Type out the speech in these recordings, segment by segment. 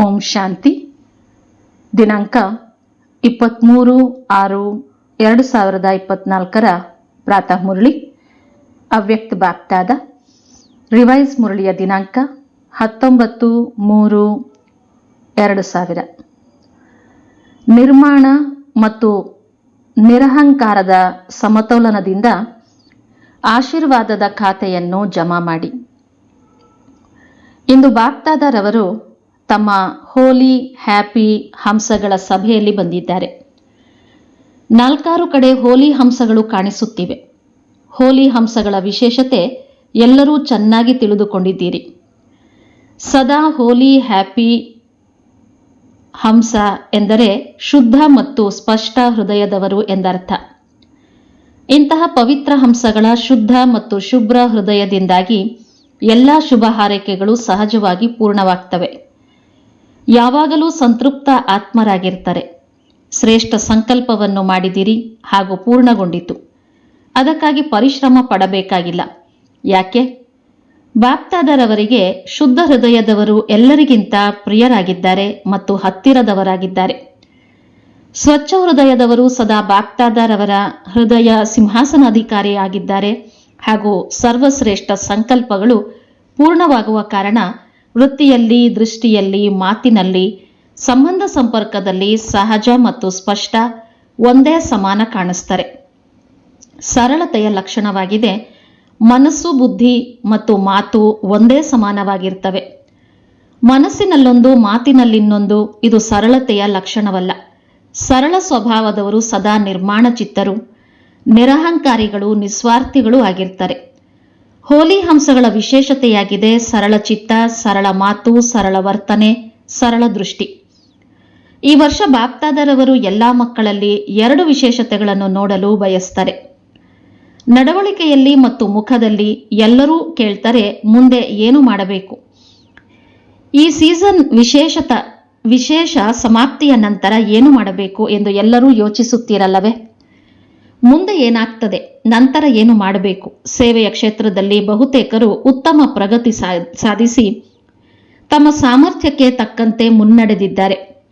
ಓಂ ಶಾಂತಿ. ದಿನಾಂಕ ಇಪ್ಪತ್ತ್ಮೂರು ಆರು ಎರಡು ಸಾವಿರದ ಇಪ್ಪತ್ನಾಲ್ಕರ ಪ್ರಾತಃ ಮುರಳಿ. ಅವ್ಯಕ್ತ ಬಾಪ್ತಾದ. ರಿವೈಸ್ ಮುರಳಿಯ ದಿನಾಂಕ ಹತ್ತೊಂಬತ್ತು ಮೂರು ಎರಡು ಸಾವಿರ. ನಿರ್ಮಾಣ ಮತ್ತು ನಿರಹಂಕಾರದ ಸಮತೋಲನದಿಂದ ಆಶೀರ್ವಾದದ ಖಾತೆಯನ್ನು ಜಮಾ ಮಾಡಿ. ಇಂದು ಬಾಪ್ತಾದರವರು ತಮ್ಮ ಹೋಲಿ, ಹ್ಯಾಪಿ ಹಂಸಗಳ ಸಭೆಯಲ್ಲಿ ಬಂದಿದ್ದಾರೆ. ನಾಲ್ಕಾರು ಕಡೆ ಹೋಲಿ ಹಂಸಗಳು ಕಾಣಿಸುತ್ತಿವೆ. ಹೋಲಿ ಹಂಸಗಳ ವಿಶೇಷತೆ ಎಲ್ಲರೂ ಚೆನ್ನಾಗಿ ತಿಳಿದುಕೊಂಡಿದ್ದೀರಿ. ಸದಾ ಹೋಲಿ, ಹ್ಯಾಪಿ ಹಂಸ ಎಂದರೆ ಶುದ್ಧ ಮತ್ತು ಸ್ಪಷ್ಟ ಹೃದಯದವರು ಎಂದರ್ಥ. ಇಂತಹ ಪವಿತ್ರ ಹಂಸಗಳ ಶುದ್ಧ ಮತ್ತು ಶುಭ್ರ ಹೃದಯದಿಂದಾಗಿ ಎಲ್ಲ ಶುಭ ಹಾರೈಕೆಗಳು ಸಹಜವಾಗಿ ಪೂರ್ಣವಾಗ್ತವೆ. ಯಾವಾಗಲೂ ಸಂತೃಪ್ತ ಆತ್ಮರಾಗಿರ್ತಾರೆ. ಶ್ರೇಷ್ಠ ಸಂಕಲ್ಪವನ್ನು ಮಾಡಿದಿರಿ ಹಾಗೂ ಪೂರ್ಣಗೊಂಡಿತು. ಅದಕ್ಕಾಗಿ ಪರಿಶ್ರಮ ಪಡಬೇಕಾಗಿಲ್ಲ. ಯಾಕೆ? ಬಾಪ್ತಾದರವರಿಗೆ ಶುದ್ಧ ಹೃದಯದವರು ಎಲ್ಲರಿಗಿಂತ ಪ್ರಿಯರಾಗಿದ್ದಾರೆ ಮತ್ತು ಹತ್ತಿರದವರಾಗಿದ್ದಾರೆ. ಸ್ವಚ್ಛ ಹೃದಯದವರು ಸದಾ ಬಾಪ್ತಾದರವರ ಹೃದಯ ಸಿಂಹಾಸನಾಧಿಕಾರಿಯಾಗಿದ್ದಾರೆ ಹಾಗೂ ಸರ್ವಶ್ರೇಷ್ಠ ಸಂಕಲ್ಪಗಳು ಪೂರ್ಣವಾಗುವ ಕಾರಣ ವೃತ್ತಿಯಲ್ಲಿ, ದೃಷ್ಟಿಯಲ್ಲಿ, ಮಾತಿನಲ್ಲಿ, ಸಂಬಂಧ ಸಂಪರ್ಕದಲ್ಲಿ ಸಹಜ ಮತ್ತು ಸ್ಪಷ್ಟ ಒಂದೇ ಸಮಾನ ಕಾಣಿಸ್ತಾರೆ. ಸರಳತೆಯ ಲಕ್ಷಣವಾಗಿದೆ, ಮನಸ್ಸು, ಬುದ್ಧಿ ಮತ್ತು ಮಾತು ಒಂದೇ ಸಮಾನವಾಗಿರ್ತವೆ. ಮನಸ್ಸಿನಲ್ಲೊಂದು, ಮಾತಿನಲ್ಲಿನ್ನೊಂದು, ಇದು ಸರಳತೆಯ ಲಕ್ಷಣವಲ್ಲ. ಸರಳ ಸ್ವಭಾವದವರು ಸದಾ ನಿರ್ಮಾಣ ಚಿತ್ತರು ನಿರಹಂಕಾರಿಗಳು, ನಿಸ್ವಾರ್ಥಿಗಳು ಆಗಿರ್ತಾರೆ. ಹೋಲಿ ಹಂಸಗಳ ವಿಶೇಷತೆಯಾಗಿದೆ ಸರಳ ಚಿತ್ತ, ಸರಳ ಮಾತು, ಸರಳ ವರ್ತನೆ, ಸರಳ ದೃಷ್ಟಿ. ಈ ವರ್ಷ ಬಾಪ್ತಾದರವರು ಎಲ್ಲಾ ಮಕ್ಕಳಲ್ಲಿ ಎರಡು ವಿಶೇಷತೆಗಳನ್ನು ನೋಡಲು ಬಯಸ್ತಾರೆ. ನಡವಳಿಕೆಯಲ್ಲಿ ಮತ್ತು ಮುಖದಲ್ಲಿ ಎಲ್ಲರೂ ಕೇಳ್ತಾರೆ, ಮುಂದೆ ಏನು ಮಾಡಬೇಕು? ಈ ಸೀಸನ್ ವಿಶೇಷತ, ವಿಶೇಷ ಸಮಾಪ್ತಿಯ ನಂತರ ಏನು ಮಾಡಬೇಕು ಎಂದು ಎಲ್ಲರೂ ಯೋಚಿಸುತ್ತೀರಲ್ಲವೇ? ಮುಂದೆ ಏನಾಗ್ತದೆ? ನಂತರ ಏನು ಮಾಡಬೇಕು? ಸೇವೆಯ ಕ್ಷೇತ್ರದಲ್ಲಿ ಬಹುತೇಕರು ಉತ್ತಮ ಪ್ರಗತಿ ಸಾಧಿಸಿ ತಮ್ಮ ಸಾಮರ್ಥ್ಯಕ್ಕೆ ತಕ್ಕಂತೆ ಮುನ್ನಡೆದಿದ್ದಾರೆ.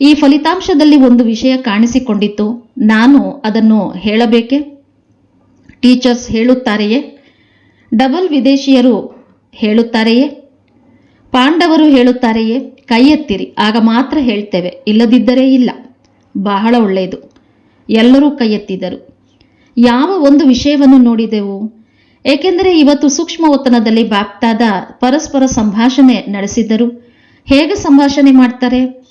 ಈ ಫಲಿತಾಂಶದಲ್ಲಿ ಒಂದು ವಿಷಯ ಕಾಣಿಸಿಕೊಂಡಿತ್ತು. ನಾನು ಅದನ್ನು ಹೇಳಬೇಕೆ? ಟೀಚರ್ಸ್ ಹೇಳುತ್ತಾರೆಯೇ? ಡಬಲ್ ವಿದೇಶಿಯರು ಹೇಳುತ್ತಾರೆಯೇ? ಪಾಂಡವರು ಹೇಳುತ್ತಾರೆಯೇ? ಕೈ ಎತ್ತಿರಿ ಆಗ ಮಾತ್ರ ಹೇಳ್ತೇವೆ. ಇಲ್ಲದಿದ್ದರೆ ಇಲ್ಲ. ಬಹಳ ಒಳ್ಳೆಯದು. ಎಲ್ಲರೂ ಕೈ ಎತ್ತಿದರು ಯಾವ ಒಂದು ವಿಷಯವನ್ನು ನೋಡಿದೆವು? ಏಕೆಂದರೆ ಇವತ್ತು ಸೂಕ್ಷ್ಮ ಒತ್ತನದಲ್ಲಿ ಬಾಪ್ತಾದ ಪರಸ್ಪರ ಸಂಭಾಷಣೆ ನಡೆಸಿದ್ದರು. ಹೇಗೆ ಸಂಭಾಷಣೆ ಮಾಡ್ತಾರೆ?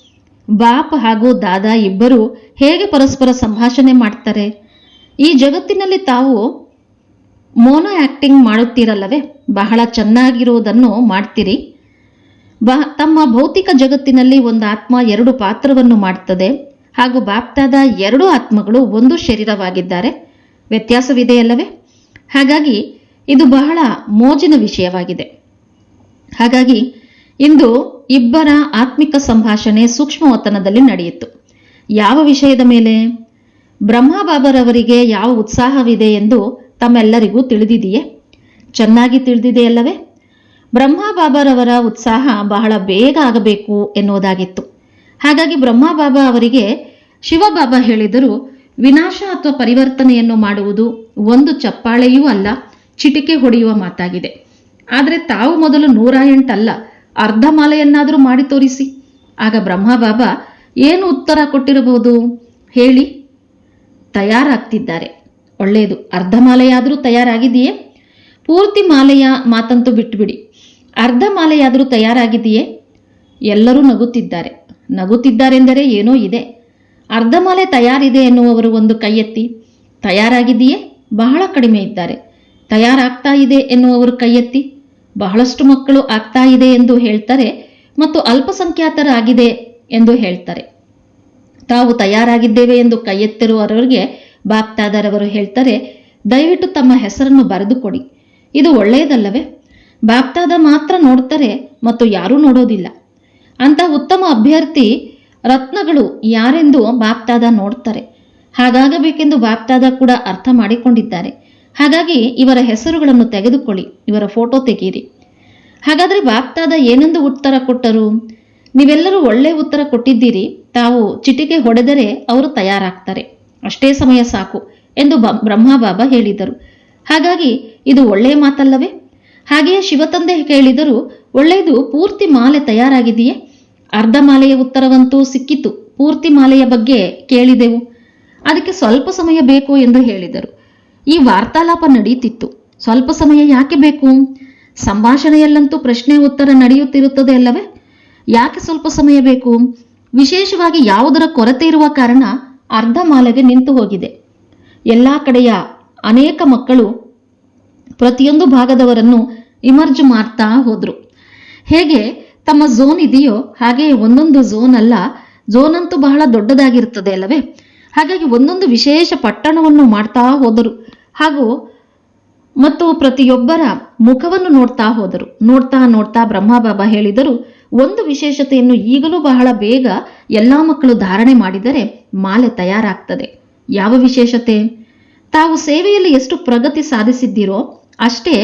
ಬಾಪ್ ಹಾಗೂ ದಾದಾ ಇಬ್ಬರು ಹೇಗೆ ಪರಸ್ಪರ ಸಂಭಾಷಣೆ ಮಾಡ್ತಾರೆ? ಈ ಜಗತ್ತಿನಲ್ಲಿ ತಾವು ಮೋನೋ ಆಕ್ಟಿಂಗ್ ಮಾಡುತ್ತೀರಲ್ಲವೇ? ಬಹಳ ಚೆನ್ನಾಗಿರುವುದನ್ನು ಮಾಡ್ತೀರಿ. ಬ, ತಮ್ಮ ಭೌತಿಕ ಜಗತ್ತಿನಲ್ಲಿ ಒಂದು ಆತ್ಮ ಎರಡು ಪಾತ್ರವನ್ನು ಮಾಡ್ತದೆ ಹಾಗೂ ಬಾಪ್ತಾದ ಎರಡು ಆತ್ಮಗಳು ಒಂದು ಶರೀರವಾಗಿದ್ದಾರೆ. ವ್ಯತ್ಯಾಸವಿದೆಯಲ್ಲವೇ ಹಾಗಾಗಿ ಇದು ಬಹಳ ಮೋಜಿನ ವಿಷಯವಾಗಿದೆ. ಹಾಗಾಗಿ ಇಂದು ಇಬ್ಬರ ಆತ್ಮಿಕ ಸಂಭಾಷಣೆ ಸೂಕ್ಷ್ಮ ಒತ್ತನದಲ್ಲಿ ನಡೆಯಿತು. ಯಾವ ವಿಷಯದ ಮೇಲೆ? ಬ್ರಹ್ಮಬಾಬರವರಿಗೆ ಯಾವ ಉತ್ಸಾಹವಿದೆ ಎಂದು ತಮ್ಮೆಲ್ಲರಿಗೂ ತಿಳಿದಿದೆಯೇ? ಚೆನ್ನಾಗಿ ತಿಳಿದಿದೆಯಲ್ಲವೇ ಬ್ರಹ್ಮ ಬಾಬಾರವರ ಉತ್ಸಾಹ ಬಹಳ ಬೇಗ ಆಗಬೇಕು ಎನ್ನುವುದಾಗಿತ್ತು. ಹಾಗಾಗಿ ಬ್ರಹ್ಮ ಬಾಬಾ ಅವರಿಗೆ ಶಿವಬಾಬಾ ಹೇಳಿದರು ವಿನಾಶ ಅಥವಾ ಪರಿವರ್ತನೆಯನ್ನು ಮಾಡುವುದು ಒಂದು ಚಪ್ಪಾಳೆಯೂ ಅಲ್ಲ, ಚಿಟಿಕೆ ಹೊಡೆಯುವ ಮಾತಾಗಿದೆ. ಆದರೆ ತಾವು ಮೊದಲು ನೂರ ಎಂಟಲ್ಲ, ಅರ್ಧ ಮಾಲೆಯನ್ನಾದರೂ ಮಾಡಿ ತೋರಿಸಿ. ಆಗ ಬ್ರಹ್ಮ ಬಾಬಾ ಏನು ಉತ್ತರ ಕೊಟ್ಟಿರಬಹುದು? ಹೇಳಿ. ತಯಾರಾಗ್ತಿದ್ದಾರೆ. ಒಳ್ಳೆಯದು. ಅರ್ಧ ಮಾಲೆಯಾದರೂ ತಯಾರಾಗಿದೆಯೇ ಪೂರ್ತಿ ಮಾಲೆಯ ಮಾತಂತೂ ಬಿಟ್ಟುಬಿಡಿ ಅರ್ಧ ಮಾಲೆಯಾದರೂ ತಯಾರಾಗಿದೆಯೇ ಎಲ್ಲರೂ ನಗುತ್ತಿದ್ದಾರೆ. ನಗುತ್ತಿದ್ದಾರೆಂದರೆ ಏನೋ ಇದೆ. ಅರ್ಧ ಮಾಲೆ ತಯಾರಿದೆ ಎನ್ನುವವರು ಒಂದು ಕೈ ಎತ್ತಿ ತಯಾರಾಗಿದೆಯೇ ಬಹಳ ಕಡಿಮೆ ಇದ್ದಾರೆ. ತಯಾರಾಗ್ತಾ ಇದೆ ಎನ್ನುವವರು ಕೈ ಎತ್ತಿ ಬಹಳಷ್ಟು ಮಕ್ಕಳು ಆಗ್ತಾ ಇದೆ ಎಂದು ಹೇಳ್ತಾರೆ ಮತ್ತು ಅಲ್ಪಸಂಖ್ಯಾತರಾಗಿದೆ ಎಂದು ಹೇಳ್ತಾರೆ. ತಾವು ತಯಾರಾಗಿದ್ದೇವೆ ಎಂದು ಕೈ ಎತ್ತಿರುವವರಿಗೆ ಬಾಪ್ತಾದರವರು ಹೇಳ್ತಾರೆ, ದಯವಿಟ್ಟು ತಮ್ಮ ಹೆಸರನ್ನು ಬರೆದುಕೊಡಿ. ಇದು ಒಳ್ಳೆಯದಲ್ಲವೇ? ಬಾಪ್ತಾದ ಮಾತ್ರ ನೋಡ್ತಾರೆ ಮತ್ತು ಯಾರೂ ನೋಡೋದಿಲ್ಲ. ಅಂತ ಉತ್ತಮ ಅಭ್ಯರ್ಥಿ ರತ್ನಗಳು ಯಾರೆಂದು ಬಾಪ್ತಾದ ನೋಡ್ತಾರೆ. ಹಾಗಾಗಬೇಕೆಂದು ಬಾಪ್ತಾದ ಕೂಡ ಅರ್ಥ ಮಾಡಿಕೊಂಡಿದ್ದಾರೆ. ಹಾಗಾಗಿ ಇವರ ಹೆಸರುಗಳನ್ನು ತೆಗೆದುಕೊಳ್ಳಿ, ಇವರ ಫೋಟೋ ತೆಗೀರಿ ಹಾಗಾದ್ರೆ ಬಾಪ್ತಾದ ಏನೆಂದು ಉತ್ತರ ಕೊಟ್ಟರು? ನೀವೆಲ್ಲರೂ ಒಳ್ಳೆ ಉತ್ತರ ಕೊಟ್ಟಿದ್ದೀರಿ, ತಾವು ಚಿಟಿಕೆ ಹೊಡೆದರೆ ಅವರು ತಯಾರಾಗ್ತಾರೆ. ಅಷ್ಟೇ ಸಮಯ ಸಾಕು ಎಂದು ಬ್ರಹ್ಮಬಾಬ ಹೇಳಿದರು. ಹಾಗಾಗಿ ಇದು ಒಳ್ಳೆಯ ಮಾತಲ್ಲವೇ? ಹಾಗೆಯೇ ಶಿವತಂದೆ ಕೇಳಿದರು ಒಳ್ಳೆಯದು ಪೂರ್ತಿ ಮಾಲೆ ತಯಾರಾಗಿದೆಯೇ? ಅರ್ಧ ಮಾಲೆಯ ಉತ್ತರವಂತೂ ಸಿಕ್ಕಿತು. ಪೂರ್ತಿ ಮಾಲೆಯ ಬಗ್ಗೆ ಕೇಳಿದೆವು. ಅದಕ್ಕೆ ಸ್ವಲ್ಪ ಸಮಯ ಬೇಕು ಎಂದು ಹೇಳಿದರು. ಈ ವಾರ್ತಾಲಾಪ ನಡೆಯುತ್ತಿತ್ತು ಸ್ವಲ್ಪ ಸಮಯ ಯಾಕೆ ಬೇಕು? ಸಂಭಾಷಣೆಯಲ್ಲಂತೂ ಪ್ರಶ್ನೆ ಉತ್ತರ ನಡೆಯುತ್ತಿರುತ್ತದೆ ಅಲ್ಲವೇ? ಯಾಕೆ ಸ್ವಲ್ಪ ಸಮಯ ಬೇಕು? ವಿಶೇಷವಾಗಿ ಯಾವುದರ ಕೊರತೆ ಇರುವ ಕಾರಣ ಅರ್ಧ ಮಾಲೆಗೆ ನಿಂತು ಹೋಗಿದೆ. ಎಲ್ಲಾ ಕಡೆಯ ಅನೇಕ ಮಕ್ಕಳು ಪ್ರತಿಯೊಂದು ಭಾಗದವರನ್ನು ಇಮರ್ಜ್ ಮಾಡ್ತಾ ಹೋದ್ರು. ಹೇಗೆ? ತಮ್ಮ ಝೋನ್ ಇದೆಯೋ ಹಾಗೆ ಒಂದೊಂದು ಝೋನ್ ಅಲ್ಲ, ಝೋನ್ ಅಂತೂ ಬಹಳ ದೊಡ್ಡದಾಗಿರುತ್ತದೆ ಅಲ್ಲವೇ? ಹಾಗಾಗಿ ಒಂದೊಂದು ವಿಶೇಷ ಪಟ್ಟಣವನ್ನು ಮಾಡ್ತಾ ಹೋದರು. ಹಾಗೂ ಮತ್ತು ಪ್ರತಿಯೊಬ್ಬರ ಮುಖವನ್ನು ನೋಡ್ತಾ ಹೋದರು. ನೋಡ್ತಾ ನೋಡ್ತಾ ಬ್ರಹ್ಮಬಾಬಾ ಹೇಳಿದರು, ಒಂದು ವಿಶೇಷತೆಯನ್ನು ಈಗಲೂ ಬಹಳ ಬೇಗ ಎಲ್ಲ ಮಕ್ಕಳು ಧಾರಣೆ ಮಾಡಿದರೆ ಮಾಲೆ ತಯಾರಾಗ್ತದೆ. ಯಾವ ವಿಶೇಷತೆ? ತಾವು ಸೇವೆಯಲ್ಲಿ ಎಷ್ಟು ಪ್ರಗತಿ ಸಾಧಿಸಿದ್ದೀರೋ ಅಷ್ಟೇ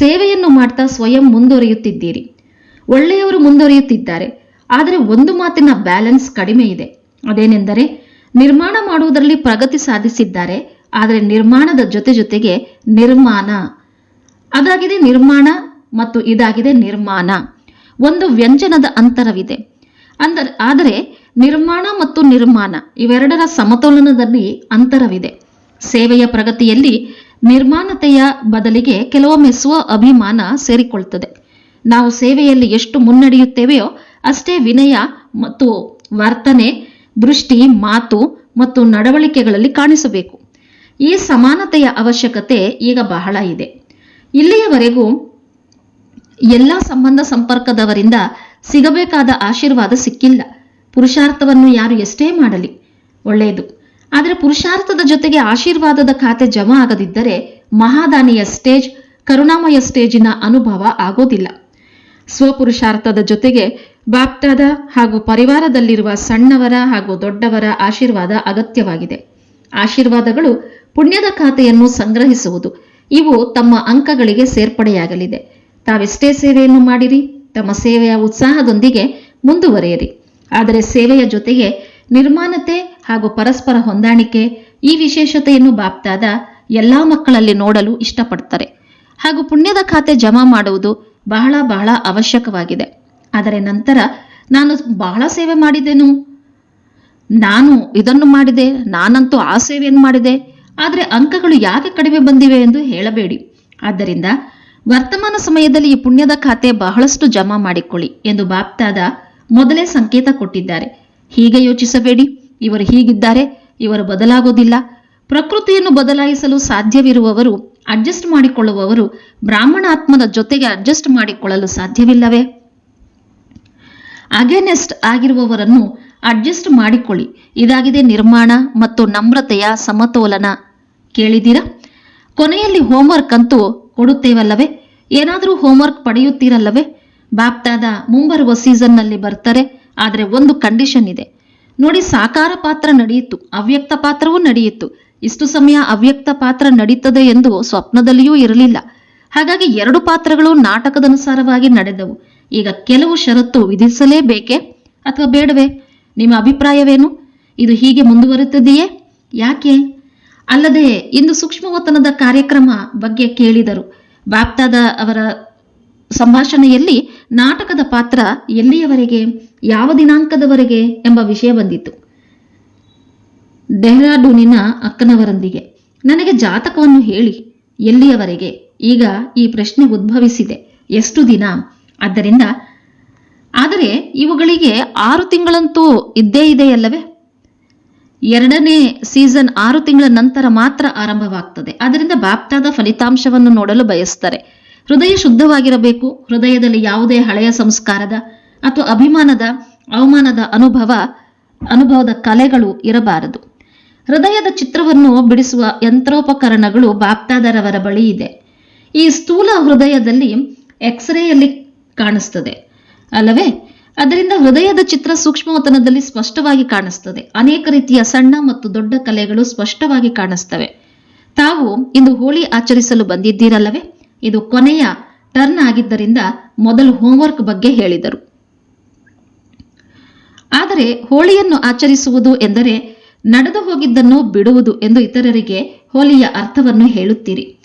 ಸೇವೆಯನ್ನು ಮಾಡ್ತಾ ಸ್ವಯಂ ಮುಂದುವರಿಯುತ್ತಿದ್ದೀರಿ. ಒಳ್ಳೆಯವರು ಮುಂದುವರಿಯುತ್ತಿದ್ದಾರೆ ಆದರೆ ಒಂದು ಮಾತಿನ ಬ್ಯಾಲೆನ್ಸ್ ಕಡಿಮೆ ಇದೆ. ಅದೇನೆಂದರೆ, ನಿರ್ಮಾಣ ಮಾಡುವುದರಲ್ಲಿ ಪ್ರಗತಿ ಸಾಧಿಸಿದ್ದಾರೆ, ಆದರೆ ನಿರ್ಮಾಣದ ಜೊತೆ ಜೊತೆಗೆ ನಿರ್ಮಾಣ. ಅದಾಗಿದೆ ನಿರ್ಮಾಣ ಮತ್ತು ಇದಾಗಿದೆ ನಿರ್ಮಾಣ. ಒಂದು ವ್ಯಂಜನದ ಅಂತರವಿದೆ. ಅಂದರೆ ಆದರೆ ನಿರ್ಮಾಣ ಮತ್ತು ನಿರ್ಮಾಣ ಇವೆರಡರ ಸಮತೋಲನದಲ್ಲಿ ಅಂತರವಿದೆ. ಸೇವೆಯ ಪ್ರಗತಿಯಲ್ಲಿ ನಿರ್ಮಾಣತೆಯ ಬದಲಿಗೆ ಕೆಲವೊಮ್ಮೆ ಸ್ವ ಅಭಿಮಾನ ಸೇರಿಕೊಳ್ತದೆ. ನಾವು ಸೇವೆಯಲ್ಲಿ ಎಷ್ಟು ಮುನ್ನಡೆಯುತ್ತೇವೆಯೋ ಅಷ್ಟೇ ವಿನಯ ಮತ್ತು ವರ್ತನೆ, ದೃಷ್ಟಿ, ಮಾತು ಮತ್ತು ನಡವಳಿಕೆಗಳಲ್ಲಿ ಕಾಣಿಸಬೇಕು. ಈ ಸಮಾನತೆಯ ಅವಶ್ಯಕತೆ ಈಗ ಬಹಳ ಇದೆ. ಇಲ್ಲಿಯವರೆಗೂ ಎಲ್ಲ ಸಂಬಂಧ ಸಂಪರ್ಕದವರಿಂದ ಸಿಗಬೇಕಾದ ಆಶೀರ್ವಾದ ಸಿಕ್ಕಿಲ್ಲ. ಪುರುಷಾರ್ಥವನ್ನು ಯಾರು ಎಷ್ಟೇ ಮಾಡಲಿ, ಒಳ್ಳೆಯದು. ಆದರೆ ಪುರುಷಾರ್ಥದ ಜೊತೆಗೆ ಆಶೀರ್ವಾದದ ಖಾತೆ ಜಮಾ ಆಗದಿದ್ದರೆ ಮಹಾದಾನಿಯ ಸ್ಟೇಜ್, ಕರುಣಾಮಯ ಸ್ಟೇಜಿನ ಅನುಭವ ಆಗೋದಿಲ್ಲ. ಸ್ವಪುರುಷಾರ್ಥದ ಜೊತೆಗೆ ಬಾಪ್ತಾದ ಹಾಗೂ ಪರಿವಾರದಲ್ಲಿರುವ ಸಣ್ಣವರ ಹಾಗೂ ದೊಡ್ಡವರ ಆಶೀರ್ವಾದ ಅಗತ್ಯವಾಗಿದೆ. ಆಶೀರ್ವಾದಗಳು ಪುಣ್ಯದ ಖಾತೆಯನ್ನು ಸಂಗ್ರಹಿಸುವುದು. ಇವು ತಮ್ಮ ಅಂಕಗಳಿಗೆ ಸೇರ್ಪಡೆಯಾಗಲಿದೆ. ತಾವೆಷ್ಟೇ ಸೇವೆಯನ್ನು ಮಾಡಿರಿ, ತಮ್ಮ ಸೇವೆಯ ಉತ್ಸಾಹದೊಂದಿಗೆ ಮುಂದುವರೆಯಿರಿ. ಆದರೆ ಸೇವೆಯ ಜೊತೆಗೆ ನಿರ್ಮಾಣತೆ ಹಾಗೂ ಪರಸ್ಪರ ಹೊಂದಾಣಿಕೆ ಈ ವಿಶೇಷತೆಯನ್ನು ಬಾಪ್ತಾದ ಎಲ್ಲಾ ಮಕ್ಕಳಲ್ಲಿ ನೋಡಲು ಇಷ್ಟಪಡ್ತಾರೆ. ಹಾಗೂ ಪುಣ್ಯದ ಖಾತೆ ಜಮಾ ಮಾಡುವುದು ಬಹಳ ಬಹಳ ಅವಶ್ಯಕವಾಗಿದೆ. ಆದರೆ ನಂತರ ನಾನು ಬಹಳ ಸೇವೆ ಮಾಡಿದೆನು ನಾನು ಇದನ್ನು ಮಾಡಿದೆ, ನಾನಂತೂ ಆ ಸೇವೆಯನ್ನು ಮಾಡಿದೆ. ಆದರೆ ಅಂಕಗಳು ಯಾಕೆ ಕಡಿಮೆ ಬಂದಿವೆ ಎಂದು ಹೇಳಬೇಡಿ. ಆದ್ದರಿಂದ ವರ್ತಮಾನ ಸಮಯದಲ್ಲಿ ಈ ಪುಣ್ಯದ ಖಾತೆ ಬಹಳಷ್ಟು ಜಮಾ ಮಾಡಿಕೊಳ್ಳಿ ಎಂದು ಬಾಪ್ತಾದ ಮೊದಲೇ ಸಂಕೇತ ಕೊಟ್ಟಿದ್ದಾರೆ. ಹೀಗೆ ಯೋಚಿಸಬೇಡಿ. ಇವರು ಹೀಗಿದ್ದಾರೆ, ಇವರು ಬದಲಾಗೋದಿಲ್ಲ. ಪ್ರಕೃತಿಯನ್ನು ಬದಲಾಯಿಸಲು ಸಾಧ್ಯವಿರುವವರು ಅಡ್ಜಸ್ಟ್ ಮಾಡಿಕೊಳ್ಳುವವರು ಬ್ರಾಹ್ಮಣ ಆತ್ಮದ ಜೊತೆಗೆ ಅಡ್ಜಸ್ಟ್ ಮಾಡಿಕೊಳ್ಳಲು ಸಾಧ್ಯವಿಲ್ಲವೇ? ಅಗೇನೆಸ್ಟ್ ಆಗಿರುವವರನ್ನು ಅಡ್ಜಸ್ಟ್ ಮಾಡಿಕೊಳ್ಳಿ. ಇದಾಗಿದೆ ನಿರ್ಮಾಣ ಮತ್ತು ನಮ್ರತೆಯ ಸಮತೋಲನ. ಕೇಳಿದ್ದೀರಾ? ಕೊನೆಯಲ್ಲಿ ಹೋಮ್ವರ್ಕ್ ಅಂತೂ ಕೊಡುತ್ತೇವಲ್ಲವೇ? ಏನಾದರೂ ಹೋಮ್ವರ್ಕ್ ಪಡೆಯುತ್ತೀರಲ್ಲವೇ? ಬಾಪ್ತಾದ ಮುಂಬರುವ ಸೀಸನ್ನಲ್ಲಿ ಬರ್ತಾರೆ, ಆದರೆ ಒಂದು ಕಂಡೀಷನ್ ಇದೆ. ನೋಡಿ ಸಾಕಾರ ಪಾತ್ರ ನಡೆಯಿತು, ಅವ್ಯಕ್ತ ಪಾತ್ರವೂ ನಡೆಯಿತು. ಇಷ್ಟು ಸಮಯ ಅವ್ಯಕ್ತ ಪಾತ್ರ ನಡೀತದೆ ಎಂದು ಸ್ವಪ್ನದಲ್ಲಿಯೂ ಇರಲಿಲ್ಲ. ಹಾಗಾಗಿ ಎರಡು ಪಾತ್ರಗಳು ನಾಟಕದನುಸಾರವಾಗಿ ನಡೆದವು. ಈಗ ಕೆಲವು ಷರತ್ತು ವಿಧಿಸಲೇಬೇಕೆ ಅಥವಾ ಬೇಡವೇ? ನಿಮ್ಮ ಅಭಿಪ್ರಾಯವೇನು? ಇದು ಹೀಗೆ ಮುಂದುವರುತ್ತಿದೆಯೇ ಯಾಕೆ? ಅಲ್ಲದೆ ಇಂದು ಸೂಕ್ಷ್ಮವತನದ ಕಾರ್ಯಕ್ರಮ ಬಗ್ಗೆ ಕೇಳಿದರು. ಬಾಪ್ತಾದ ಅವರ ಸಂಭಾಷಣೆಯಲ್ಲಿ ನಾಟಕದ ಪಾತ್ರ ಎಲ್ಲಿಯವರೆಗೆ, ಯಾವ ದಿನಾಂಕದವರೆಗೆ ಎಂಬ ವಿಷಯ ಬಂದಿತ್ತು. ಡೆಹ್ರಾಡೂನಿನ ಅಕ್ಕನವರೊಂದಿಗೆ. ನನಗೆ ಜಾತಕವನ್ನು ಹೇಳಿ, ಎಲ್ಲಿಯವರೆಗೆ? ಈಗ ಈ ಪ್ರಶ್ನೆ ಉದ್ಭವಿಸಿದೆ. ಎಷ್ಟು ದಿನ? ಆದ್ದರಿಂದ, ಆದರೆ ಇವುಗಳಿಗೆ ಆರು ತಿಂಗಳಂತೂ ಇದ್ದೇ ಇದೆಯಲ್ಲವೇ? ಎರಡನೇ ಸೀಸನ್ ಆರು ತಿಂಗಳ ನಂತರ ಮಾತ್ರ ಆರಂಭವಾಗ್ತದೆ. ಆದ್ದರಿಂದ ಬಾಪ್ತಾದ ಫಲಿತಾಂಶವನ್ನು ನೋಡಲು ಬಯಸ್ತಾರೆ. ಹೃದಯ ಶುದ್ಧವಾಗಿರಬೇಕು. ಹೃದಯದಲ್ಲಿ ಯಾವುದೇ ಹಳೆಯ ಸಂಸ್ಕಾರದ ಅಥವಾ ಅಭಿಮಾನದ, ಅವಮಾನದ ಅನುಭವ, ಅನುಭವದ ಕಲೆಗಳು ಇರಬಾರದು. ಹೃದಯದ ಚಿತ್ರವನ್ನು ಬಿಡಿಸುವ ಯಂತ್ರೋಪಕರಣಗಳು ಬಾಪ್ತಾದರವರ ಬಳಿ ಇದೆ. ಈ ಸ್ಥೂಲ ಹೃದಯದಲ್ಲಿ ಎಕ್ಸ್ರೇಯಲ್ಲಿ ಕಾಣಿಸ್ತದೆ. ಅಲ್ಲವೇ? ಅದರಿಂದ ಹೃದಯದ ಚಿತ್ರ ಸೂಕ್ಷ್ಮವತನದಲ್ಲಿ ಸ್ಪಷ್ಟವಾಗಿ ಕಾಣಿಸ್ತದೆ. ಅನೇಕ ರೀತಿಯ ಸಣ್ಣ ಮತ್ತು ದೊಡ್ಡ ಕಲೆಗಳು ಸ್ಪಷ್ಟವಾಗಿ ಕಾಣಿಸ್ತವೆ. ತಾವು ಇಂದು ಹೋಳಿ ಆಚರಿಸಲು ಬಂದಿದ್ದೀರಲ್ಲವೇ? ಇದು ಕೊನೆಯ ಟರ್ನ್ ಆಗಿದ್ದರಿಂದ ಮೊದಲು ಹೋಮ್ವರ್ಕ್ ಬಗ್ಗೆ ಹೇಳಿದರು. ಆದರೆ ಹೋಳಿಯನ್ನು ಆಚರಿಸುವುದು ಎಂದರೆ ನಡೆದು ಹೋಗಿದ್ದನ್ನು ಬಿಡುವುದು ಎಂದು ಇತರರಿಗೆ ಹೋಲಿಯ ಅರ್ಥವನ್ನು ಹೇಳುತ್ತೀರಿ.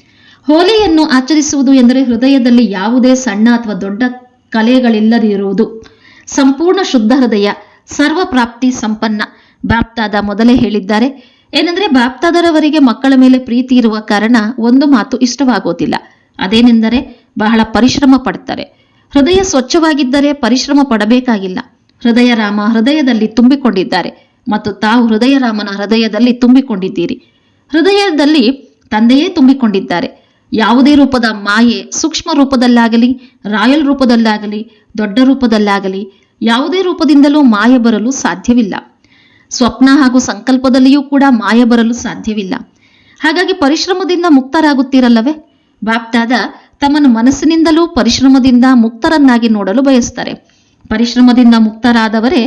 ಹೋಲಿಯನ್ನು ಆಚರಿಸುವುದು ಎಂದರೆ ಹೃದಯದಲ್ಲಿ ಯಾವುದೇ ಸಣ್ಣ ಅಥವಾ ದೊಡ್ಡ ಕಲೆಗಳಿಲ್ಲದಿರುವುದು. ಸಂಪೂರ್ಣ ಶುದ್ಧ ಹೃದಯ, ಸರ್ವ ಪ್ರಾಪ್ತಿ ಸಂಪನ್ನ. ಬಾಪ್ತಾದ ಮೊದಲೇ ಹೇಳಿದ್ದಾರೆ. ಏನಂದ್ರೆ ಬಾಪ್ತಾದರವರಿಗೆ ಮಕ್ಕಳ ಮೇಲೆ ಪ್ರೀತಿ ಇರುವ ಕಾರಣ ಒಂದು ಮಾತು ಇಷ್ಟವಾಗೋದಿಲ್ಲ. ಅದೇನೆಂದರೆ ಬಹಳ ಪರಿಶ್ರಮ ಪಡ್ತಾರೆ. ಹೃದಯ ಸ್ವಚ್ಛವಾಗಿದ್ದರೆ ಪರಿಶ್ರಮ ಪಡಬೇಕಾಗಿಲ್ಲ. ಹೃದಯ ರಾಮ ಹೃದಯದಲ್ಲಿ ತುಂಬಿಕೊಂಡಿದ್ದಾರೆ. ಮತ್ತು ತಾವು ಹೃದಯ ರಾಮನ ಹೃದಯದಲ್ಲಿ ತುಂಬಿಕೊಂಡಿದ್ದೀರಿ. ಹೃದಯದಲ್ಲಿ ತಂದೆಯೇ ತುಂಬಿಕೊಂಡಿದ್ದಾರೆ. ಯಾವುದೇ ರೂಪದ ಮಾಯೆ ಸೂಕ್ಷ್ಮ ರೂಪದಲ್ಲಾಗಲಿ, ರಾಯಲ್ ರೂಪದಲ್ಲಾಗಲಿ, ದೊಡ್ಡ ರೂಪದಲ್ಲಾಗಲಿ ಯಾವುದೇ ರೂಪದಿಂದಲೂ ಮಾಯೆ ಬರಲು ಸಾಧ್ಯವಿಲ್ಲ. ಸ್ವಪ್ನ ಹಾಗೂ ಸಂಕಲ್ಪದಲ್ಲಿಯೂ ಕೂಡ ಮಾಯೆ ಬರಲು ಸಾಧ್ಯವಿಲ್ಲ. ಹಾಗಾಗಿ ಪರಿಶ್ರಮದಿಂದ ಮುಕ್ತರಾಗುತ್ತೀರಲ್ಲವೇ? ಬಾಪ್ತಾದ ತಮ್ಮನ್ನು ಮನಸ್ಸಿನಿಂದಲೂ ಪರಿಶ್ರಮದಿಂದ ಮುಕ್ತರನ್ನಾಗಿ ನೋಡಲು ಬಯಸ್ತಾರೆ ಪರಿಶ್ರಮದಿಂದ ಮುಕ್ತರಾದವರೇ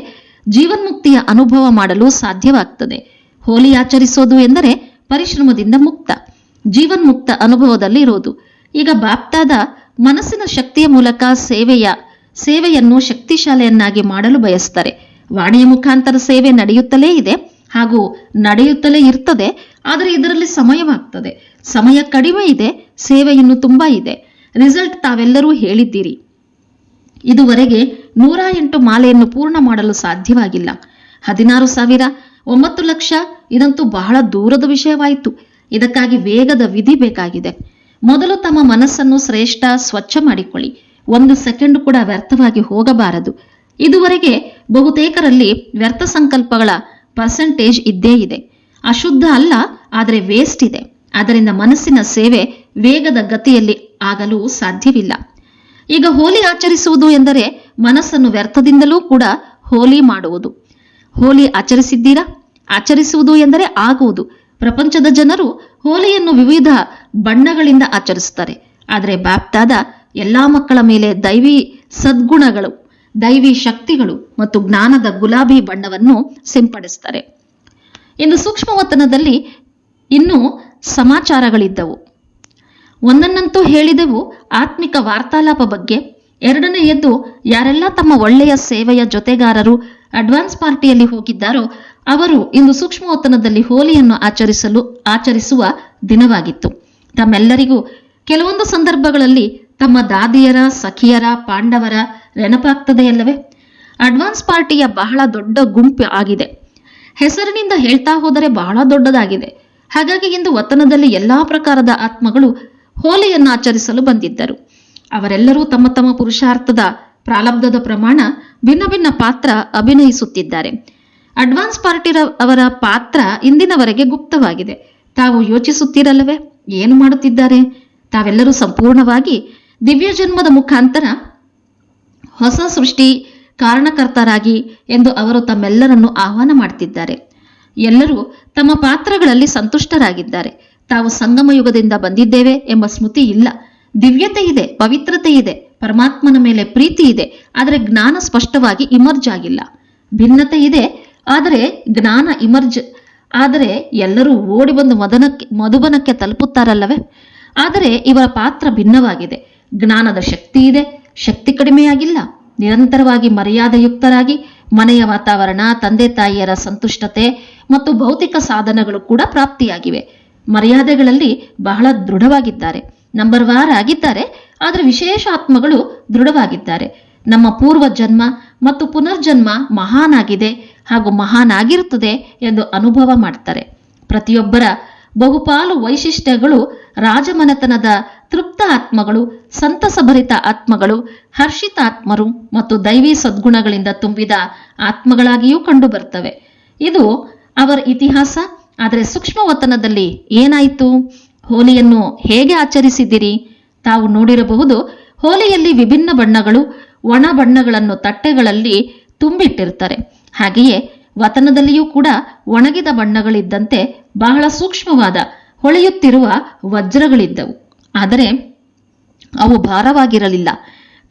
ಜೀವನ್ಮುಕ್ತಿಯ ಅನುಭವ ಮಾಡಲು ಸಾಧ್ಯವಾಗ್ತದೆ. ಹೋಲಿ ಆಚರಿಸೋದು ಎಂದರೆ ಪರಿಶ್ರಮದಿಂದ ಮುಕ್ತ, ಜೀವನ್ಮುಕ್ತ ಅನುಭವದಲ್ಲಿ ಇರೋದು ಈಗ ಬಾಪ್ತಾದ ಮನಸ್ಸಿನ ಶಕ್ತಿಯ ಮೂಲಕ ಸೇವೆಯ, ಸೇವೆಯನ್ನು ಶಕ್ತಿಶಾಲೆಯನ್ನಾಗಿ ಮಾಡಲು ಬಯಸ್ತಾರೆ ವಾಣಿಯ ಮುಖಾಂತರ ಸೇವೆ ನಡೆಯುತ್ತಲೇ ಇದೆ ಹಾಗೂ ನಡೆಯುತ್ತಲೇ ಇರ್ತದೆ, ಆದರೆ ಇದರಲ್ಲಿ ಸಮಯವಾಗ್ತದೆ. ಸಮಯ ಕಡಿಮೆ ಇದೆ ಸೇವೆ ಇನ್ನು ತುಂಬಾ ಇದೆ. ರಿಸಲ್ಟ್ ತಾವೆಲ್ಲರೂ ಹೇಳಿದ್ದೀರಿ. ಇದುವರೆಗೆ ನೂರ ಎಂಟು ಮಾಲೆಯನ್ನು ಪೂರ್ಣ ಮಾಡಲು ಸಾಧ್ಯವಾಗಿಲ್ಲ. ಹದಿನಾರು ಸಾವಿರ, ಒಂಬತ್ತು ಲಕ್ಷ, ಇದಂತೂ ಬಹಳ ದೂರದ ವಿಷಯವಾಯಿತು. ಇದಕ್ಕಾಗಿ ವೇಗದ ವಿಧಿ ಬೇಕಾಗಿದೆ. ಮೊದಲು ತಮ್ಮ ಮನಸ್ಸನ್ನು ಶ್ರೇಷ್ಠ, ಸ್ವಚ್ಛ ಮಾಡಿಕೊಳ್ಳಿ. ಒಂದು ಸೆಕೆಂಡ್ ಕೂಡ ವ್ಯರ್ಥವಾಗಿ ಹೋಗಬಾರದು. ಇದುವರೆಗೆ ಬಹುತೇಕರಲ್ಲಿ ವ್ಯರ್ಥ ಸಂಕಲ್ಪಗಳ ಪರ್ಸೆಂಟೇಜ್ ಇದ್ದೇ ಇದೆ. ಅಶುದ್ಧ ಅಲ್ಲ, ಆದರೆ ವೇಸ್ಟ್ ಇದೆ. ಅದರಿಂದ ಮನಸ್ಸಿನ ಸೇವೆ ವೇಗದ ಗತಿಯಲ್ಲಿ ಆಗಲು ಸಾಧ್ಯವಿಲ್ಲ. ಈಗ ಹೋಲಿ ಆಚರಿಸುವುದು ಎಂದರೆ ಮನಸ್ಸನ್ನು ವ್ಯರ್ಥದಿಂದಲೂ ಕೂಡ ಹೋಲಿ ಮಾಡುವುದು. ಹೋಲಿ ಆಚರಿಸಿದ್ದೀರಾ? ಆಚರಿಸುವುದು ಎಂದರೆ ಆಗುವುದು. ಪ್ರಪಂಚದ ಜನರು ಹೋಲಿಯನ್ನು ವಿವಿಧ ಬಣ್ಣಗಳಿಂದ ಆಚರಿಸುತ್ತಾರೆ. ಆದರೆ ಬಾಪ್ತಾದ ಎಲ್ಲಾ ಮಕ್ಕಳ ಮೇಲೆ ದೈವಿ ಸದ್ಗುಣಗಳು, ದೈವಿ ಶಕ್ತಿಗಳು ಮತ್ತು ಜ್ಞಾನದ ಗುಲಾಬಿ ಬಣ್ಣವನ್ನು ಸಿಂಪಡಿಸ್ತಾರೆ ಇನ್ನು ಸೂಕ್ಷ್ಮವತನದಲ್ಲಿ ಇನ್ನೂ ಸಮಾಚಾರಗಳಿದ್ದವು. ಒಂದನ್ನಂತೂ ಹೇಳಿದೆವು ಆತ್ಮಿಕ ವಾರ್ತಾಲಾಪ ಬಗ್ಗೆ. ಎರಡನೆಯದ್ದು ಯಾರೆಲ್ಲ ತಮ್ಮ ಒಳ್ಳೆಯ ಸೇವೆಯ ಜೊತೆಗಾರರು ಅಡ್ವಾನ್ಸ್ ಪಾರ್ಟಿಯಲ್ಲಿ ಹೋಗಿದ್ದಾರೋ ಅವರು ಇಂದು ಸೂಕ್ಷ್ಮವತನದಲ್ಲಿ ಹೋಲಿಯನ್ನು ಆಚರಿಸಲು ಆಚರಿಸುವ ದಿನವಾಗಿತ್ತು. ತಮ್ಮೆಲ್ಲರಿಗೂ ಕೆಲವೊಂದು ಸಂದರ್ಭಗಳಲ್ಲಿ ತಮ್ಮ ದಾದಿಯರ, ಸಖಿಯರ, ಪಾಂಡವರ ನೆನಪಾಗ್ತದೆಯಲ್ಲವೇ ಅಡ್ವಾನ್ಸ್ ಪಾರ್ಟಿಯ ಬಹಳ ದೊಡ್ಡ ಗುಂಪು ಆಗಿದೆ. ಹೆಸರಿನಿಂದ ಹೇಳ್ತಾ ಹೋದರೆ ಬಹಳ ದೊಡ್ಡದಾಗಿದೆ. ಹಾಗಾಗಿ ಇಂದು ವತನದಲ್ಲಿ ಎಲ್ಲಾ ಪ್ರಕಾರದ ಆತ್ಮಗಳು ಹೋಲಿಯನ್ನು ಆಚರಿಸಲು ಬಂದಿದ್ದರು. ಅವರೆಲ್ಲರೂ ತಮ್ಮ ತಮ್ಮ ಪುರುಷಾರ್ಥದ ಪ್ರಾಲಬ್ಧದ ಪ್ರಮಾಣ ಭಿನ್ನ ಭಿನ್ನ ಪಾತ್ರ ಅಭಿನಯಿಸುತ್ತಿದ್ದಾರೆ. ಅಡ್ವಾನ್ಸ್ ಪಾರ್ಟಿ ಅವರ ಪಾತ್ರ ಇಂದಿನವರೆಗೆ ಗುಪ್ತವಾಗಿದೆ. ತಾವು ಯೋಚಿಸುತ್ತೀರಲ್ಲವೇ? ಏನು ಮಾಡುತ್ತಿದ್ದಾರೆ? ತಾವೆಲ್ಲರೂ ಸಂಪೂರ್ಣವಾಗಿ ದಿವ್ಯ ಜನ್ಮದ ಮುಖಾಂತರ ಹೊಸ ಸೃಷ್ಟಿ ಕಾರಣಕರ್ತರಾಗಿ ಎಂದು ಅವರು ತಮ್ಮೆಲ್ಲರನ್ನು ಆಹ್ವಾನ ಮಾಡ್ತಿದ್ದಾರೆ. ಎಲ್ಲರೂ ತಮ್ಮ ಪಾತ್ರಗಳಲ್ಲಿ ಸಂತುಷ್ಟರಾಗಿದ್ದಾರೆ. ತಾವು ಸಂಗಮ ಯುಗದಿಂದ ಬಂದಿದ್ದೇವೆ ಎಂಬ ಸ್ಮೃತಿ ಇಲ್ಲ. ದಿವ್ಯತೆ ಇದೆ, ಪವಿತ್ರತೆ ಇದೆ, ಪರಮಾತ್ಮನ ಮೇಲೆ ಪ್ರೀತಿ ಇದೆ, ಆದರೆ ಜ್ಞಾನ ಸ್ಪಷ್ಟವಾಗಿ ಇಮರ್ಜ್ ಆಗಿಲ್ಲ. ಭಿನ್ನತೆ ಇದೆ, ಆದರೆ ಜ್ಞಾನ ಇಮರ್ಜ್, ಆದರೆ ಎಲ್ಲರೂ ಓಡಿ ಬಂದು ಮದನಕ್ಕೆ, ಮಧುಬನಕ್ಕೆ ತಲುಪುತ್ತಾರಲ್ಲವೇ? ಆದರೆ ಇವರ ಪಾತ್ರ ಭಿನ್ನವಾಗಿದೆ. ಜ್ಞಾನದ ಶಕ್ತಿ ಇದೆ, ಶಕ್ತಿ ಕಡಿಮೆಯಾಗಿಲ್ಲ. ನಿರಂತರವಾಗಿ ಮರ್ಯಾದೆಯುಕ್ತರಾಗಿ ಮನೆಯ ವಾತಾವರಣ, ತಂದೆ ತಾಯಿಯರ ಸಂತುಷ್ಟತೆ ಮತ್ತು ಭೌತಿಕ ಸಾಧನಗಳು ಕೂಡ ಪ್ರಾಪ್ತಿಯಾಗಿವೆ. ಮರ್ಯಾದೆಗಳಲ್ಲಿ ಬಹಳ ದೃಢವಾಗಿದ್ದಾರೆ. ನಂಬರ್ ವಾರ್ ಆಗಿದ್ದಾರೆ, ಆದರೆ ವಿಶೇಷ ಆತ್ಮಗಳು ದೃಢವಾಗಿದ್ದಾರೆ. ನಮ್ಮ ಪೂರ್ವ ಜನ್ಮ ಮತ್ತು ಪುನರ್ಜನ್ಮ ಮಹಾನ್ ಆಗಿದೆ ಹಾಗೂ ಮಹಾನ್ ಆಗಿರುತ್ತದೆ ಎಂದು ಅನುಭವ ಮಾಡ್ತಾರೆ. ಪ್ರತಿಯೊಬ್ಬರ ಬಹುಪಾಲು ವೈಶಿಷ್ಟ್ಯಗಳು ರಾಜಮನೆತನದ ತೃಪ್ತ ಆತ್ಮಗಳು, ಸಂತಸಭರಿತ ಆತ್ಮಗಳು ಹರ್ಷಿತ ಆತ್ಮರು ಮತ್ತು ದೈವಿ ಸದ್ಗುಣಗಳಿಂದ ತುಂಬಿದ ಆತ್ಮಗಳಾಗಿಯೂ ಕಂಡುಬರ್ತವೆ ಇದು ಅವರ ಇತಿಹಾಸ, ಆದರೆ ಸೂಕ್ಷ್ಮ ವತನದಲ್ಲಿ ಏನಾಯಿತು? ಹೋಲಿಯನ್ನು ಹೇಗೆ ಆಚರಿಸಿದ್ದೀರಿ ತಾವು ನೋಡಿರಬಹುದು, ಹೋಲಿಯಲ್ಲಿ ವಿಭಿನ್ನ ಬಣ್ಣಗಳು, ಒಣ ಬಣ್ಣಗಳನ್ನು ತಟ್ಟೆಗಳಲ್ಲಿ ತುಂಬಿಟ್ಟಿರ್ತಾರೆ ಹಾಗೆಯೇ ವತನದಲ್ಲಿಯೂ ಕೂಡ ಒಣಗಿದ ಬಣ್ಣಗಳಿದ್ದಂತೆ ಬಹಳ ಸೂಕ್ಷ್ಮವಾದ, ಹೊಳೆಯುತ್ತಿರುವ ವಜ್ರಗಳಿದ್ದವು. ಆದರೆ ಅವು ಭಾರವಾಗಿರಲಿಲ್ಲ.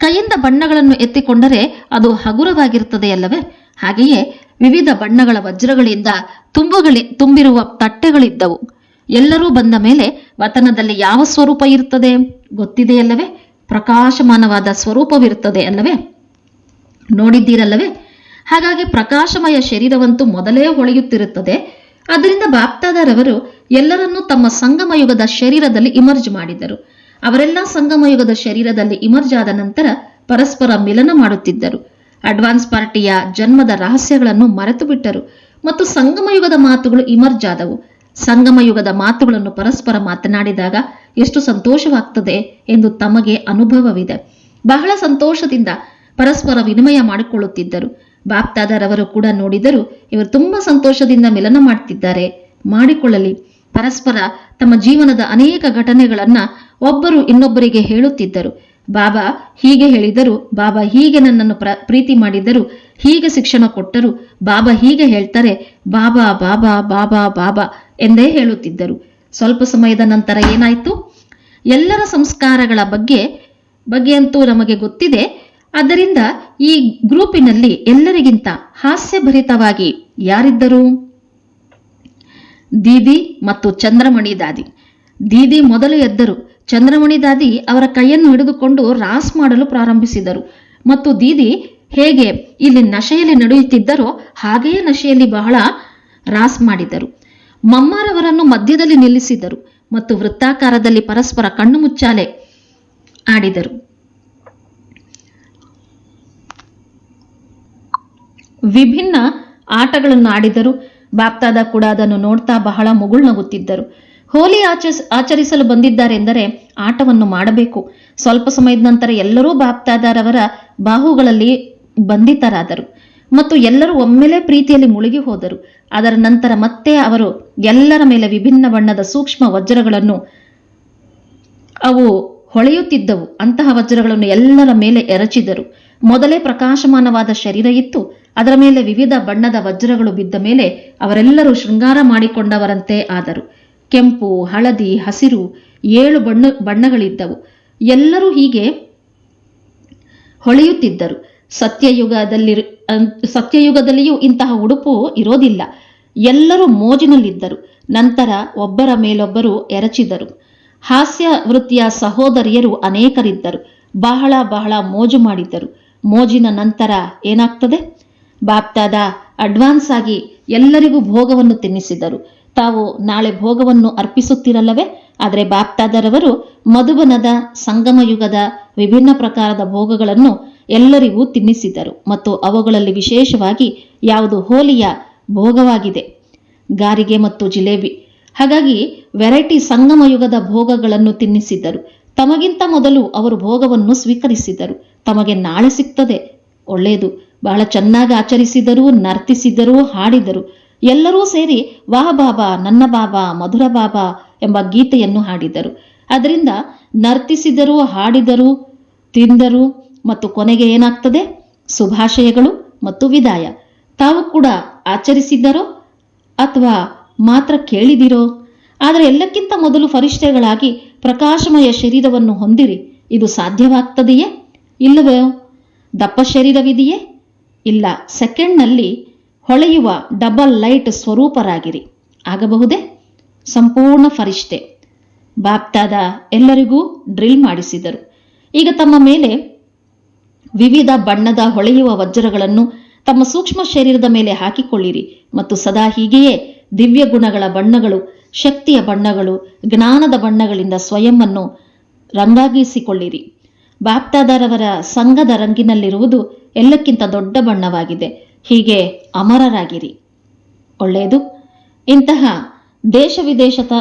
ಕೈಯಿಂದ ಬಣ್ಣಗಳನ್ನು ಎತ್ತಿಕೊಂಡರೆ ಅದು ಹಗುರವಾಗಿರುತ್ತದೆ ಅಲ್ಲವೇ ಹಾಗೆಯೇ ವಿವಿಧ ಬಣ್ಣಗಳ ವಜ್ರಗಳಿಂದ ತುಂಬುಗಳಿ ತುಂಬಿರುವ ತಟ್ಟೆಗಳಿದ್ದವು. ಎಲ್ಲರೂ ಬಂದ ಮೇಲೆ ವತನದಲ್ಲಿ ಯಾವ ಸ್ವರೂಪ ಇರುತ್ತದೆ? ಗೊತ್ತಿದೆಯಲ್ಲವೇ? ಪ್ರಕಾಶಮಾನವಾದ ಸ್ವರೂಪವಿರುತ್ತದೆ ಅಲ್ಲವೇ? ನೋಡಿದ್ದೀರಲ್ಲವೇ? ಹಾಗಾಗಿ ಪ್ರಕಾಶಮಯ ಶರೀರವಂತೂ ಮೊದಲೇ ಹೊಳೆಯುತ್ತಿರುತ್ತದೆ. ಅದರಿಂದ ಬಾಪ್ತಾದರವರು ಎಲ್ಲರನ್ನೂ ತಮ್ಮ ಸಂಗಮಯುಗದ ಶರೀರದಲ್ಲಿ ಇಮರ್ಜ್ ಮಾಡಿದರು. ಅವರೆಲ್ಲ ಸಂಗಮಯುಗದ ಶರೀರದಲ್ಲಿ ಇಮರ್ಜ್ ಆದ ನಂತರ ಪರಸ್ಪರ ಮಿಲನ ಮಾಡುತ್ತಿದ್ದರು. ಅಡ್ವಾನ್ಸ್ ಪಾರ್ಟಿಯ ಜನ್ಮದ ರಹಸ್ಯಗಳನ್ನು ಮರೆತು ಬಿಟ್ಟರು ಮತ್ತು ಸಂಗಮಯುಗದ ಮಾತುಗಳು ಇಮರ್ಜ್ ಆದವು ಸಂಗಮಯುಗದ ಮಾತುಗಳನ್ನು ಪರಸ್ಪರ ಮಾತನಾಡಿದಾಗ ಎಷ್ಟು ಸಂತೋಷವಾಗ್ತದೆ ಎಂದು ತಮಗೆ ಅನುಭವವಿದೆ. ಬಹಳ ಸಂತೋಷದಿಂದ ಪರಸ್ಪರ ವಿನಿಮಯ ಮಾಡಿಕೊಳ್ಳುತ್ತಿದ್ದರು. ಬಾಪ್ತಾದರವರು ಕೂಡ ನೋಡಿದರು ಇವರು ತುಂಬಾ ಸಂತೋಷದಿಂದ ಮಿಲನ ಮಾಡ್ತಿದ್ದಾರೆ. ಮಾಡಿಕೊಳ್ಳಲಿ. ಪರಸ್ಪರ ತಮ್ಮ ಜೀವನದ ಅನೇಕ ಘಟನೆಗಳನ್ನ ಒಬ್ಬರು ಇನ್ನೊಬ್ಬರಿಗೆ ಹೇಳುತ್ತಿದ್ದರು. ಬಾಬಾ ಹೀಗೆ ಹೇಳಿದರು, ಬಾಬಾ ಹೀಗೆ ನನ್ನನ್ನು ಪ್ರ, ಪ್ರೀತಿ ಮಾಡಿದರು ಹೀಗೆ ಶಿಕ್ಷಣ ಕೊಟ್ಟರು, ಬಾಬಾ ಹೀಗೆ ಹೇಳ್ತಾರೆ, ಬಾಬಾ ಬಾಬಾ ಬಾಬಾ ಬಾಬಾ ಎಂದೇ ಹೇಳುತ್ತಿದ್ದರು. ಸ್ವಲ್ಪ ಸಮಯದ ನಂತರ ಏನಾಯಿತು? ಎಲ್ಲರ ಸಂಸ್ಕಾರಗಳ ಬಗ್ಗೆ ಬಗ್ಗೆ ಅಂತೂ ನಮಗೆ ಗೊತ್ತಿದೆ. ಆದ್ದರಿಂದ ಈ ಗ್ರೂಪಿನಲ್ಲಿ ಎಲ್ಲರಿಗಿಂತ ಹಾಸ್ಯಭರಿತವಾಗಿ ಯಾರಿದ್ದರು? ದೀದಿ ಮತ್ತು ಚಂದ್ರಮಣಿ ದಾದಿ. ದೀದಿ ಮೊದಲು ಎದ್ದರು ಚಂದ್ರಮಣಿ ದಾದಿ ಅವರ ಕೈಯನ್ನು ಹಿಡಿದುಕೊಂಡು ರಾಸ್ ಮಾಡಲು ಪ್ರಾರಂಭಿಸಿದರು. ಮತ್ತು ದೀದಿ ಹೇಗೆ ಇಲ್ಲಿ ನಶೆಯಲ್ಲಿ ನಡೆಯುತ್ತಿದ್ದರೋ ಹಾಗೆಯೇ ನಶೆಯಲ್ಲಿ ಬಹಳ ರಾಸ್ ಮಾಡಿದರು. ಮಮ್ಮಾರವರನ್ನು ಮಧ್ಯದಲ್ಲಿ ನಿಲ್ಲಿಸಿದರು ಮತ್ತು ವೃತ್ತಾಕಾರದಲ್ಲಿ ಪರಸ್ಪರ ಕಣ್ಣು ಮುಚ್ಚಾಲೆ ಆಡಿದರು. ವಿಭಿನ್ನ ಆಟಗಳನ್ನು ಆಡಿದರು. ಬಾಪ್ತಾದ ಕೂಡ ಅದನ್ನು ನೋಡ್ತಾ ಬಹಳ ಮುಗುಳ್ನಗುತ್ತಿದ್ದರು. ಹೋಲಿ ಆಚರಿಸ ಆಚರಿಸಲು ಬಂದಿದ್ದಾರೆಂದರೆ ಆಟವನ್ನು ಮಾಡಬೇಕು. ಸ್ವಲ್ಪ ಸಮಯದ ನಂತರ ಎಲ್ಲರೂ ಬಾಪ್ತಾದಾರವರ ಬಾಹುಗಳಲ್ಲಿ ಬಂಧಿತರಾದರು ಮತ್ತು ಎಲ್ಲರೂ ಒಮ್ಮೆಲೆ ಪ್ರೀತಿಯಲ್ಲಿ ಮುಳುಗಿ ಹೋದರು. ಅದರ ನಂತರ ಮತ್ತೆ ಅವರು ಎಲ್ಲರ ಮೇಲೆ ವಿಭಿನ್ನ ಬಣ್ಣದ ಸೂಕ್ಷ್ಮ ವಜ್ರಗಳನ್ನು, ಅವು ಹೊಳೆಯುತ್ತಿದ್ದವು. ಅಂತಹ ವಜ್ರಗಳನ್ನು ಎಲ್ಲರ ಮೇಲೆ ಎರಚಿದರು. ಮೊದಲೇ ಪ್ರಕಾಶಮಾನವಾದ ಶರೀರ ಇತ್ತು. ಅದರ ಮೇಲೆ ವಿವಿಧ ಬಣ್ಣದ ವಜ್ರಗಳು ಬಿದ್ದ ಮೇಲೆ ಅವರೆಲ್ಲರೂ ಶೃಂಗಾರ ಮಾಡಿಕೊಂಡವರಂತೆ ಆದರು. ಕೆಂಪು, ಹಳದಿ, ಹಸಿರು ಏಳು ಬಣ್ಣ, ಬಣ್ಣಗಳಿದ್ದವು. ಎಲ್ಲರೂ ಹೀಗೆ ಹೊಳೆಯುತ್ತಿದ್ದರು. ಸತ್ಯಯುಗದಲ್ಲಿ ಸತ್ಯಯುಗದಲ್ಲಿಯೂ ಇಂತಹ ಉಡುಪು ಇರೋದಿಲ್ಲ. ಎಲ್ಲರೂ ಮೋಜಿನಲ್ಲಿದ್ದರು. ನಂತರ ಒಬ್ಬರ ಮೇಲೊಬ್ಬರು ಎರಚಿದರು. ಹಾಸ್ಯ ವೃತ್ತಿಯ ಸಹೋದರಿಯರು ಅನೇಕರಿದ್ದರು. ಬಹಳ ಬಹಳ ಮೋಜು ಮಾಡಿದ್ದರು. ಮೋಜಿನ ನಂತರ ಏನಾಗ್ತದೆ? ಬಾಪ್ತಾದ ಅಡ್ವಾನ್ಸ್ ಆಗಿ ಎಲ್ಲರಿಗೂ ಭೋಗವನ್ನು ತಿನ್ನಿಸಿದರು. ತಾವು ನಾಳೆ ಭೋಗವನ್ನು ಅರ್ಪಿಸುತ್ತಿರಲ್ಲವೇ? ಆದರೆ ಬಾಪ್ತಾದರವರು ಮಧುಬನದ ಸಂಗಮಯುಗದ ವಿಭಿನ್ನ ಪ್ರಕಾರದ ಭೋಗಗಳನ್ನು ಎಲ್ಲರಿಗೂ ತಿನ್ನಿಸಿದರು ಮತ್ತು ಅವುಗಳಲ್ಲಿ ವಿಶೇಷವಾಗಿ ಯಾವುದು ಹೋಲಿಯ ಭೋಗವಾಗಿದೆ? ಗಾರಿಗೆ ಮತ್ತು ಜಿಲೇಬಿ. ಹಾಗಾಗಿ ವೆರೈಟಿ ಸಂಗಮಯುಗದ ಭೋಗಗಳನ್ನು ತಿನ್ನಿಸಿದ್ದರು ತಮಗಿಂತ ಮೊದಲು ಅವರು ಭೋಗವನ್ನು ಸ್ವೀಕರಿಸಿದರು. ತಮಗೆ ನಾಳೆ ಸಿಗ್ತದೆ, ಒಳ್ಳೆಯದು. ಬಹಳ ಚೆನ್ನಾಗಿ ಆಚರಿಸಿದರು, ನರ್ತಿಸಿದರು, ಹಾಡಿದರು. ಎಲ್ಲರೂ ಸೇರಿ ವಾಹ ಬಾಬಾ, ನನ್ನ ಬಾಬಾ, ಮಧುರ ಬಾಬಾ ಎಂಬ ಗೀತೆಯನ್ನು ಹಾಡಿದರು. ಅದರಿಂದ ನರ್ತಿಸಿದರು, ಹಾಡಿದರು, ತಿಂದರು ಮತ್ತು ಕೊನೆಗೆ ಏನಾಗ್ತದೆ? ಶುಭಾಶಯಗಳು ಮತ್ತು ವಿದಾಯ. ತಾವು ಕೂಡ ಆಚರಿಸಿದ್ದರೋ ಅಥವಾ ಮಾತ್ರ ಕೇಳಿದಿರೋ? ಆದರೆ ಎಲ್ಲಕ್ಕಿಂತ ಮೊದಲು ಫರಿಷ್ಠೆಗಳಾಗಿ ಪ್ರಕಾಶಮಯ ಶರೀರವನ್ನು ಹೊಂದಿರಿ. ಇದು ಸಾಧ್ಯವಾಗ್ತದೆಯೇ? ಇಲ್ಲವೋ? ದಪ್ಪ ಶರೀರವಿದೆಯೇ? ಇಲ್ಲ. ಸೆಕೆಂಡ್ನಲ್ಲಿ ಹೊಳೆಯುವ ಡಬಲ್ ಲೈಟ್ ಸ್ವರೂಪರಾಗಿರಿ. ಆಗಬಹುದೇ? ಸಂಪೂರ್ಣ ಫರಿಷ್ಠೆ. ಬಾಪ್ತಾದ ಎಲ್ಲರಿಗೂ ಡ್ರಿಲ್ ಮಾಡಿಸಿದರು. ಈಗ ತಮ್ಮ ಮೇಲೆ ವಿವಿಧ ಬಣ್ಣದ ಹೊಳೆಯುವ ವಜ್ರಗಳನ್ನು ತಮ್ಮ ಸೂಕ್ಷ್ಮ ಶರೀರದ ಮೇಲೆ ಹಾಕಿಕೊಳ್ಳಿರಿ ಮತ್ತು ಸದಾ ಹೀಗೆಯೇ ದಿವ್ಯ ಗುಣಗಳ ಬಣ್ಣಗಳು, ಶಕ್ತಿಯ ಬಣ್ಣಗಳು, ಜ್ಞಾನದ ಬಣ್ಣಗಳಿಂದ ಸ್ವಯಂವನ್ನು ರಂಗಾಗಿಸಿಕೊಳ್ಳಿರಿ. ಬಾಪ್ತಾದರವರ ಸಂಘದ ರಂಗಿನಲ್ಲಿರುವುದು ಎಲ್ಲಕ್ಕಿಂತ ದೊಡ್ಡ ಬಣ್ಣವಾಗಿದೆ. ಹೀಗೆ ಅಮರರಾಗಿರಿ. ಒಳ್ಳೆಯದು. ಇಂತಹ ದೇಶ ವಿದೇಶದ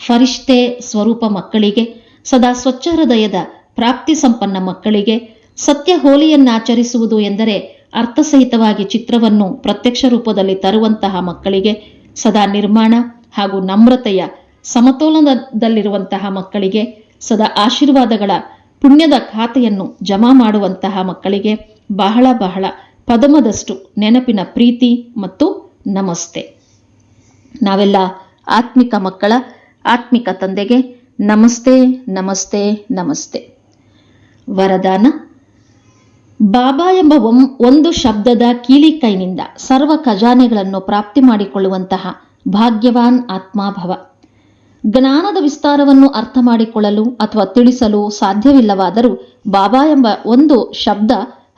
ಫರಿಷ್ಠೆ ಸ್ವರೂಪ ಮಕ್ಕಳಿಗೆ, ಸದಾ ಸ್ವಚ್ಛ ಹೃದಯದ ಪ್ರಾಪ್ತಿ ಸಂಪನ್ನ ಮಕ್ಕಳಿಗೆ ಸತ್ಯ ಹೋಲಿಯನ್ನಾಚರಿಸುವುದು ಎಂದರೆ ಅರ್ಥಸಹಿತವಾಗಿ ಚಿತ್ರವನ್ನು ಪ್ರತ್ಯಕ್ಷ ರೂಪದಲ್ಲಿ ತರುವಂತಹ ಮಕ್ಕಳಿಗೆ ಸದಾ ನಿರ್ಮಾಣ ಹಾಗೂ ನಮ್ರತೆಯ ಸಮತೋಲನದಲ್ಲಿರುವಂತಹ ಮಕ್ಕಳಿಗೆ ಸದಾ ಆಶೀರ್ವಾದಗಳ ಪುಣ್ಯದ ಖಾತೆಯನ್ನು ಜಮಾ ಮಾಡುವಂತಹ ಮಕ್ಕಳಿಗೆ ಬಹಳ ಬಹಳ ಪದಮದಷ್ಟು ನೆನಪಿನ ಪ್ರೀತಿ ಮತ್ತು ನಮಸ್ತೆ. ನಾವೆಲ್ಲ ಆತ್ಮಿಕ ಮಕ್ಕಳ, ಆತ್ಮಿಕ ತಂದೆಗೆ ನಮಸ್ತೆ ನಮಸ್ತೆ ನಮಸ್ತೆ. ವರದಾನ. ಬಾಬಾ ಎಂಬ ಒಂದು ಶಬ್ದದ ಕೀಲಿಕೈನಿಂದ ಸರ್ವ ಖಜಾನೆಗಳನ್ನು ಪ್ರಾಪ್ತಿ ಮಾಡಿಕೊಳ್ಳುವಂತಹ ಭಾಗ್ಯವಾನ್ ಆತ್ಮಾಭವ. ಜ್ಞಾನದ ವಿಸ್ತಾರವನ್ನು ಅರ್ಥ ಮಾಡಿಕೊಳ್ಳಲು ಅಥವಾ ತಿಳಿಸಲು ಸಾಧ್ಯವಿಲ್ಲವಾದರೂ ಬಾಬಾ ಎಂಬ ಒಂದು ಶಬ್ದ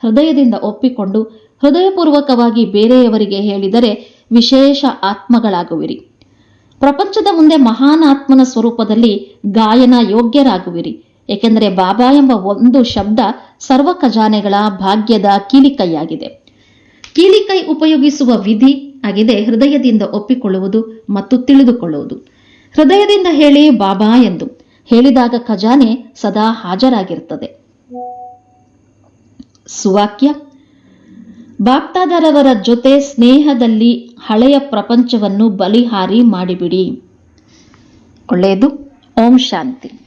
ಹೃದಯದಿಂದ ಒಪ್ಪಿಕೊಂಡು ಹೃದಯಪೂರ್ವಕವಾಗಿ ಬೇರೆಯವರಿಗೆ ಹೇಳಿದರೆ ವಿಶೇಷ ಆತ್ಮಗಳಾಗುವಿರಿ. ಪ್ರಪಂಚದ ಮುಂದೆ ಮಹಾನ್ ಆತ್ಮನ ಸ್ವರೂಪದಲ್ಲಿ ಗಾಯನ ಯೋಗ್ಯರಾಗುವಿರಿ. ಏಕೆಂದರೆ ಬಾಬಾ ಎಂಬ ಒಂದು ಶಬ್ದ ಸರ್ವ ಖಜಾನೆಗಳ ಭಾಗ್ಯದ ಕೀಲಿಕೈಯಾಗಿದೆ. ಕೀಲಿಕೈ ಉಪಯೋಗಿಸುವ ವಿಧಿ ಆಗಿದೆ ಹೃದಯದಿಂದ ಒಪ್ಪಿಕೊಳ್ಳುವುದು ಮತ್ತು ತಿಳಿದುಕೊಳ್ಳುವುದು. ಹೃದಯದಿಂದ ಹೇಳಿ ಬಾಬಾ ಎಂದು ಹೇಳಿದಾಗ ಖಜಾನೆ ಸದಾ ಹಾಜರಾಗಿರುತ್ತದೆ. ಸುವಾಕ್ಯ. ಬಾಪ್ತಾದರವರ ಜೊತೆ ಸ್ನೇಹದಲ್ಲಿ ಹಳೆಯ ಪ್ರಪಂಚವನ್ನು ಬಲಿಹಾರಿ ಮಾಡಿಬಿಡಿ. ಒಳ್ಳೆಯದು. ಓಂ ಶಾಂತಿ.